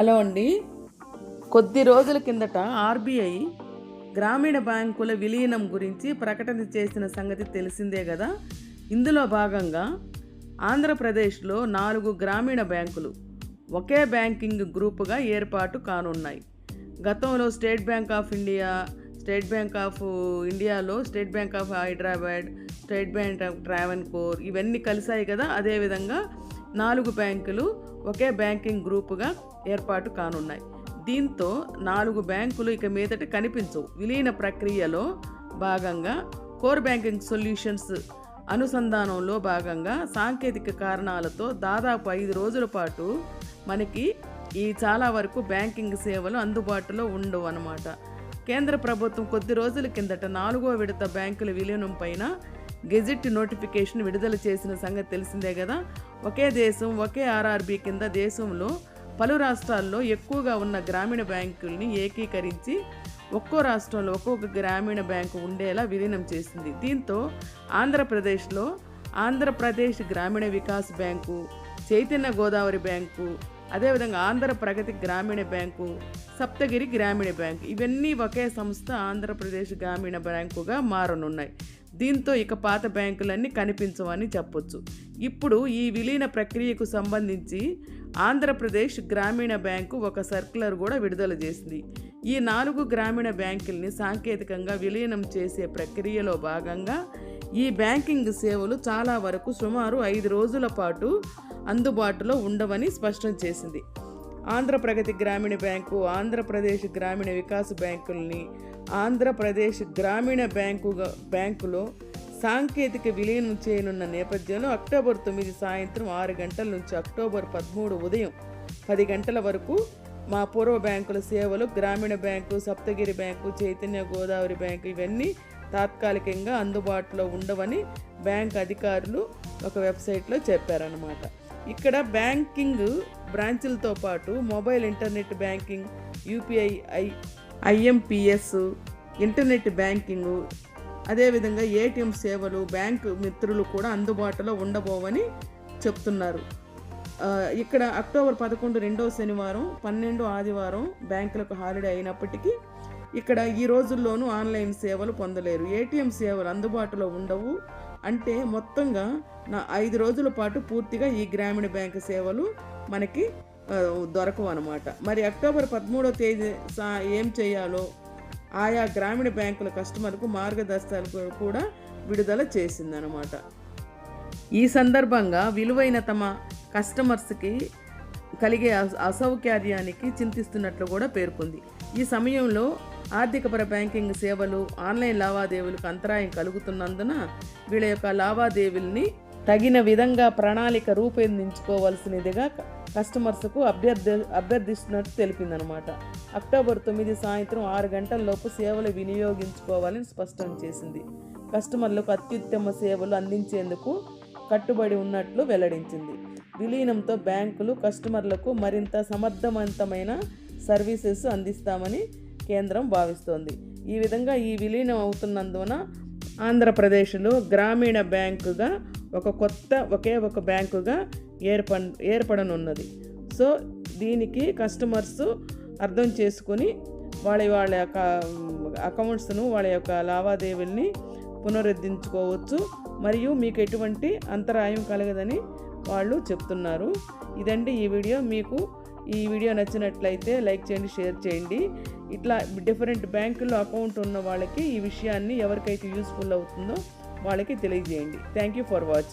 Hello అండి. కొద్ది రోజుల కిందట ఆర్బీఐ గ్రామీణ బ్యాంకుల విలీనం గురించి ప్రకటన చేసిన సంగతి తెలిసిందే కదా. ఇందులో భాగంగా ఆంధ్రప్రదేశ్లో నాలుగు గ్రామీణ బ్యాంకులు ఒకే బ్యాంకింగ్ గ్రూపుగా ఏర్పాటు కానున్నాయి. గతంలో State Bank of India State Bank of ఇండియాలో State Bank of Hyderabad State Bank of Travancore ఇవన్నీ కలిసాయి కదా. అదేవిధంగా నాలుగు బ్యాంకులు ఒకే బ్యాంకింగ్ గ్రూపుగా ఏర్పాటు కానున్నాయి. దీంతో నాలుగు బ్యాంకులు ఇక మీదట కనిపించవు. విలీన ప్రక్రియలో భాగంగా కోర్ బ్యాంకింగ్ సొల్యూషన్స్ అనుసంధానంలో భాగంగా సాంకేతిక కారణాలతో దాదాపు ఐదు రోజుల పాటు మనకి ఈ చాలా వరకు బ్యాంకింగ్ సేవలు అందుబాటులో ఉండవు అన్నమాట. కేంద్ర ప్రభుత్వం కొద్ది రోజుల కిందట నాలుగో విడత బ్యాంకుల విలీనం పైన గెజిట్ నోటిఫికేషన్ విడుదల చేసిన సంగతి తెలిసిందే కదా? ఒకే దేశం ఒకే ఆర్ఆర్బీ కింద దేశంలో పలు రాష్ట్రాల్లో ఎక్కువగా ఉన్న గ్రామీణ బ్యాంకుల్ని ఏకీకరించి ఒక్కో రాష్ట్రంలో ఒక్కొక్క గ్రామీణ బ్యాంకు ఉండేలా విలీనం చేసింది. దీంతో ఆంధ్రప్రదేశ్లో ఆంధ్రప్రదేశ్ గ్రామీణ వికాస్ బ్యాంకు చైతన్య గోదావరి బ్యాంకు అదేవిధంగా ఆంధ్ర ప్రగతి గ్రామీణ బ్యాంకు సప్తగిరి గ్రామీణ బ్యాంకు ఇవన్నీ ఒకే సంస్థ ఆంధ్రప్రదేశ్ గ్రామీణ బ్యాంకుగా మారనున్నాయి. దీంతో ఇక పాత బ్యాంకులన్నీ కనిపించవని చెప్పొచ్చు. ఇప్పుడు ఈ విలీన ప్రక్రియకు సంబంధించి ఆంధ్రప్రదేశ్ గ్రామీణ బ్యాంకు ఒక సర్క్యులర్ కూడా విడుదల చేసింది. ఈ నాలుగు గ్రామీణ బ్యాంకుల్ని సాంకేతికంగా విలీనం చేసే ప్రక్రియలో భాగంగా ఈ బ్యాంకింగ్ సేవలు చాలా వరకు సుమారు ఐదు రోజుల పాటు అందుబాటులో ఉండవని స్పష్టం చేసింది. ఆంధ్రప్రగతి గ్రామీణ బ్యాంకు ఆంధ్రప్రదేశ్ గ్రామీణ వికాస్ బ్యాంకుల్ని ఆంధ్రప్రదేశ్ గ్రామీణ బ్యాంకు బ్యాంకులో సాంకేతిక విలీనం చేయనున్న నేపథ్యంలో అక్టోబర్ తొమ్మిది సాయంత్రం ఆరు గంటల నుంచి అక్టోబర్ పదమూడు ఉదయం పది గంటల వరకు మా పూర్వ బ్యాంకుల సేవలు Grameena bank Saptagiri bank Chaitanya Godavari bank ఇవన్నీ తాత్కాలికంగా అందుబాటులో ఉండవని బ్యాంక్ అధికారులు ఒక వెబ్సైట్లో చెప్పారనమాట ఇక్కడ బ్యాంకింగ్ బ్రాంచులతో పాటు mobile internet banking UPI I IMPS internet banking అదేవిధంగా ఏటీఎం సేవలు బ్యాంకు మిత్రులు కూడా అందుబాటులో ఉండబోవని చెప్తున్నారు. ఇక్కడ అక్టోబర్ పదకొండు రెండో శనివారం పన్నెండు ఆదివారం బ్యాంకులకు హాలిడే అయినప్పటికీ ఇక్కడ ఈ రోజుల్లోనూ ఆన్లైన్ సేవలు పొందలేరు. ఏటీఎం సేవలు అందుబాటులో ఉండవు. అంటే మొత్తంగా నా ఐదు రోజుల పాటు పూర్తిగా ఈ గ్రామీణ బ్యాంకు సేవలు మనకి దొరకవు అనమాట మరి అక్టోబర్ పదమూడో తేదీ సా ఏం చేయాలో ఆయా గ్రామీణ బ్యాంకుల కస్టమర్కు మార్గదర్శకాలు కూడా విడుదల చేసిందనమాట ఈ సందర్భంగా విలువైన తమ కస్టమర్స్కి కలిగే అసౌకర్యానికి చింతిస్తున్నట్లు కూడా పేర్కొంది. ఈ సమయంలో ఆర్థికపర బ్యాంకింగ్ సేవలు ఆన్లైన్ లావాదేవీలకు అంతరాయం కలుగుతున్నందున వీళ్ళ యొక్క లావాదేవీల్ని తగిన విధంగా ప్రణాళిక రూపొందించుకోవాల్సినదిగా కస్టమర్స్కు అభ్యర్థి అభ్యర్థిస్తున్నట్టు తెలిపిందనమాట. అక్టోబర్ తొమ్మిది సాయంత్రం ఆరు గంటలలోపు సేవలు వినియోగించుకోవాలని స్పష్టం చేసింది. కస్టమర్లకు అత్యుత్తమ సేవలు అందించేందుకు కట్టుబడి ఉన్నట్లు వెల్లడించింది. విలీనంతో బ్యాంకులు కస్టమర్లకు మరింత సమర్థవంతమైన సర్వీసెస్ అందిస్తామని కేంద్రం భావిస్తోంది. ఈ విధంగా ఈ విలీనం అవుతున్నందున ఆంధ్రప్రదేశ్లో గ్రామీణ బ్యాంకుగా ఒక కొత్త ఒకే ఒక బ్యాంకుగా ఏర్ప ఏర్పడనున్నది. సో దీనికి కస్టమర్స్ అర్థం చేసుకొని వాళ్ళ వాళ్ళ యొక్క అకౌంట్స్ను వాళ్ళ యొక్క లావాదేవీల్ని పునరుద్ధరించుకోవచ్చు. మరియు మీకు ఎటువంటి అంతరాయం కలగదని వాళ్ళు చెప్తున్నారు. ఇదండి ఈ వీడియో. మీకు ఈ వీడియో నచ్చినట్లయితే లైక్ చేయండి షేర్ చేయండి. ఇట్లా డిఫరెంట్ బ్యాంకుల్లో అకౌంట్ ఉన్న వాళ్ళకి ఈ విషయాన్ని ఎవరికైతే యూస్ఫుల్ అవుతుందో వాళ్ళకి తెలియజేయండి. Thank you for watching